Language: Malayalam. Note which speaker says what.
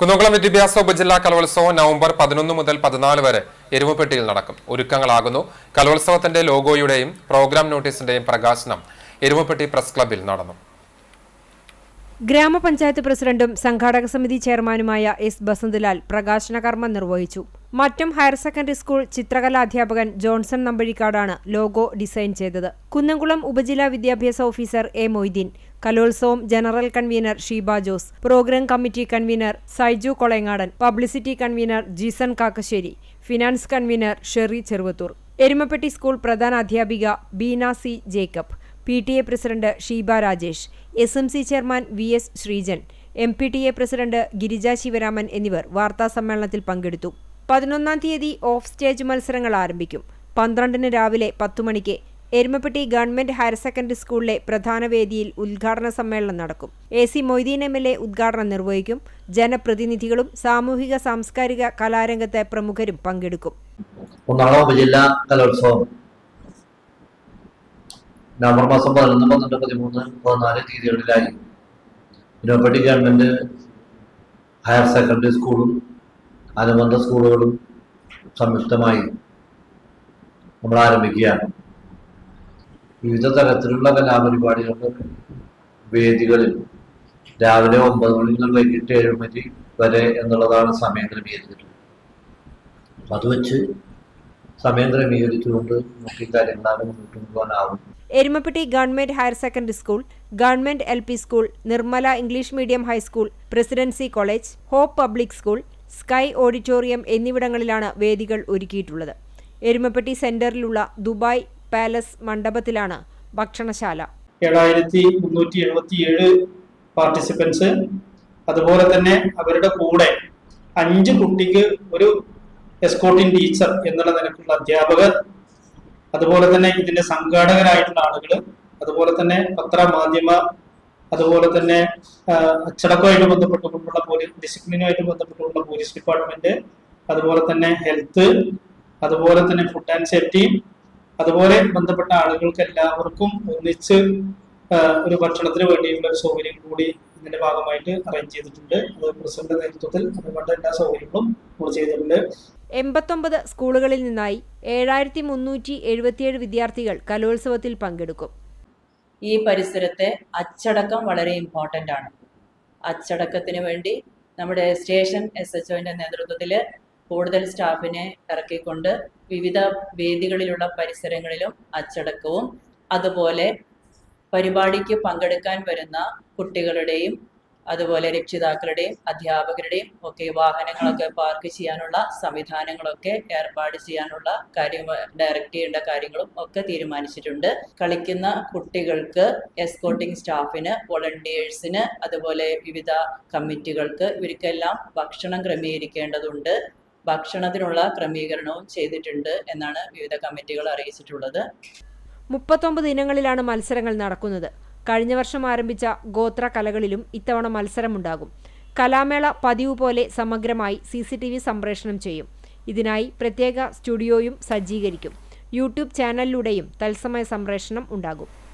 Speaker 1: കുന്നംകുളം വിദ്യാഭ്യാസ ഉപജില്ലാ കലോത്സവം നവംബർ പതിനൊന്ന് മുതൽ പതിനാല് വരെ എരുമപ്പെട്ടിയിൽ നടക്കും. ഒരുക്കങ്ങളാകുന്നു. കലോത്സവത്തിന്റെ ലോഗോയുടെയും പ്രോഗ്രാം നോട്ടീസിന്റെയും പ്രകാശനം എരുമപ്പെട്ടി പ്രസ് ക്ലബിൽ നടന്നു.
Speaker 2: ഗ്രാമപഞ്ചായത്ത് പ്രസിഡന്റും സംഘാടക സമിതി ചെയർമാനുമായ എസ് ബസന്തലാൽ പ്രകാശന കർമ്മം നിർവഹിച്ചു. മറ്റം ഹയർ സെക്കൻഡറി സ്കൂൾ ചിത്രകലാ അധ്യാപകൻ ജോൺസൺ നമ്പഴിക്കാടാണ് ലോഗോ ഡിസൈൻ ചെയ്തത്. കുന്നംകുളം ഉപജില്ലാ വിദ്യാഭ്യാസ ഓഫീസർ എ മൊയ്തീൻ കലോത്സവം general convener Sheeba Jose program committee convener Saiju Kolayangadan publicity convener Jeeson Kakkassery finance convener Sherry Cheruvathur. Erumappetty school പ്രധാന അധ്യാപിക Beena C Jacob. P T A president Sheeba Rajesh S M C chairman V S Sreejan M P T A president Girija Sivaraman എന്നിവർ വാർത്താസമ്മേളനത്തിൽ പങ്കെടുത്തു. പതിനൊന്നാം തീയതി ഓഫ് സ്റ്റേജ് മത്സരങ്ങൾ ആരംഭിക്കും. പന്ത്രണ്ടിന് രാവിലെ പത്തു മണിക്ക് എരുമപ്പെട്ടി ഗവൺമെന്റ് ഹയർ സെക്കൻഡറി സ്കൂളിലെ പ്രധാന വേദിയിൽ ഉദ്ഘാടന സമ്മേളനം നടക്കും. A C Moideen M L A ഉദ്ഘാടനം നിർവഹിക്കും. ജനപ്രതിനിധികളും സാമൂഹിക സാംസ്കാരിക കലാരംഗത്തെ പ്രമുഖരും പങ്കെടുക്കും.
Speaker 3: ഒന്നാം ഉപജില്ലാ കലോത്സവം. നവംബർ മാസം പതിനൊന്ന് പന്ത്രണ്ട് പതിമൂന്ന് പതിനാല് തീയതികളിലായി. തിരുവപ്പട്ടി ഗവൺമെന്റ് ഹയർ സെക്കൻഡറി സ്കൂളും അനുബന്ധ സ്കൂളുകളും സംയുക്തമായി നമ്മൾ ആരംഭിക്കുകയാണ്. വിവിധ തരത്തിലുള്ള കലാപരിപാടികളുടെ വേദികളിൽ രാവിലെ ഒമ്പത് മണി മുതൽ വൈകിട്ട് ഏഴ് മണി വരെ എന്നുള്ളതാണ് സമയം ക്രമീകരിച്ചിട്ടുള്ളത്. അത് വെച്ച് സമയം ക്രമീകരിച്ചുകൊണ്ട് നമുക്ക് ഈ കാര്യങ്ങളാണ് മുന്നോട്ട് കൊണ്ടുപോകാനാവും.
Speaker 2: Erumappetty government higher secondary school government L P school Nirmala English medium high school presidency college hope public school sky auditorium എന്നിവിടങ്ങളിലാണ് വേദികൾ ഒരുക്കിയിട്ടുള്ളത്. എരുമപ്പെട്ടി സെന്ററിലുള്ള ദുബായ് പാലസ് മണ്ഡപത്തിലാണ് ഭക്ഷണശാല.
Speaker 4: ഏഴായിരത്തി മുന്നൂറ്റി എഴുപത്തി ഏഴ് പാർട്ടിസിപ്പൻസ് അതുപോലെ തന്നെ അവരുടെ കൂടെ അഞ്ച് കുട്ടിക്ക് ഒരു എസ്കോട്ടിംഗ് ടീച്ചർ എന്നുള്ള നിലക്കുള്ള അധ്യാപകർ അതുപോലെ തന്നെ ഇതിന്റെ സംഘാടകരായിട്ടുള്ള ആളുകൾ അതുപോലെ തന്നെ പത്ര മാധ്യമ അതുപോലെ തന്നെ അച്ചടക്കമായിട്ട് ബന്ധപ്പെട്ടുകൊണ്ടുള്ള പോലീസ് ഡിസിപ്ലിനുമായിട്ട് ബന്ധപ്പെട്ടുകൊണ്ടുള്ള പോലീസ് ഡിപ്പാർട്ട്മെന്റ് അതുപോലെ തന്നെ ഹെൽത്ത് അതുപോലെ തന്നെ ഫുഡ് ആൻഡ് സേഫ്റ്റി അതുപോലെ ബന്ധപ്പെട്ട ആളുകൾക്ക് എല്ലാവർക്കും ഒന്നിച്ച് ഒരു ഭക്ഷണത്തിന് വേണ്ടിയുള്ള ഒരു സൗകര്യം കൂടി ഇതിന്റെ ഭാഗമായിട്ട് അറേഞ്ച് ചെയ്തിട്ടുണ്ട്. അത് പ്രസിഡന്റ് നേതൃത്വത്തിൽ അതുകൊണ്ട് എല്ലാ സൗകര്യങ്ങളും ചെയ്തിട്ടുണ്ട്.
Speaker 2: എൺപത്തൊമ്പത് സ്കൂളുകളിൽ നിന്നായി ഏഴായിരത്തി മുന്നൂറ്റി എഴുപത്തിയേഴ് വിദ്യാർത്ഥികൾ കലോത്സവത്തിൽ പങ്കെടുക്കും.
Speaker 5: ഈ പരിസരത്തെ അച്ചടക്കം വളരെ ഇമ്പോർട്ടന്റ് ആണ്. അച്ചടക്കത്തിന് വേണ്ടി നമ്മുടെ സ്റ്റേഷൻ എസ് എച്ച് ഒന്റെ നേതൃത്വത്തിൽ കൂടുതൽ സ്റ്റാഫിനെ ഇറക്കിക്കൊണ്ട് വിവിധ വേദികളിലുള്ള പരിസരങ്ങളിലും അച്ചടക്കവും അതുപോലെ പരിപാടിക്ക് പങ്കെടുക്കാൻ വരുന്ന കുട്ടികളുടെയും അതുപോലെ രക്ഷിതാക്കളുടെയും അധ്യാപകരുടെയും ഒക്കെ വാഹനങ്ങളൊക്കെ പാർക്ക് ചെയ്യാനുള്ള സംവിധാനങ്ങളൊക്കെ ഏർപ്പാട് ചെയ്യാനുള്ള കാര്യം ഡയറക്റ്റ് ചെയ്യേണ്ട കാര്യങ്ങളും ഒക്കെ തീരുമാനിച്ചിട്ടുണ്ട്. കളിക്കുന്ന കുട്ടികൾക്ക് എസ്കോട്ടിംഗ് സ്റ്റാഫിന് വോളണ്ടിയേഴ്സിന് അതുപോലെ വിവിധ കമ്മിറ്റികൾക്ക് ഇവർക്കെല്ലാം ഭക്ഷണം ക്രമീകരിക്കേണ്ടതുണ്ട്. ഭക്ഷണത്തിനുള്ള ക്രമീകരണവും ചെയ്തിട്ടുണ്ട് എന്നാണ് വിവിധ കമ്മിറ്റികൾ അറിയിച്ചിട്ടുള്ളത്.
Speaker 2: മുപ്പത്തൊമ്പത് ഇനങ്ങളിലാണ് മത്സരങ്ങൾ നടക്കുന്നത്. കഴിഞ്ഞ വർഷം ആരംഭിച്ച ഗോത്ര കലകളിലും ഇത്തവണ മത്സരമുണ്ടാകും. കലാമേള പതിവ് പോലെ സമഗ്രമായി സി സി ടി വി സംപ്രേഷണം ചെയ്യും. ഇതിനായി പ്രത്യേക സ്റ്റുഡിയോയും സജ്ജീകരിക്കും. യൂട്യൂബ് ചാനലിലൂടെയും തത്സമയ സംപ്രേഷണം ഉണ്ടാകും.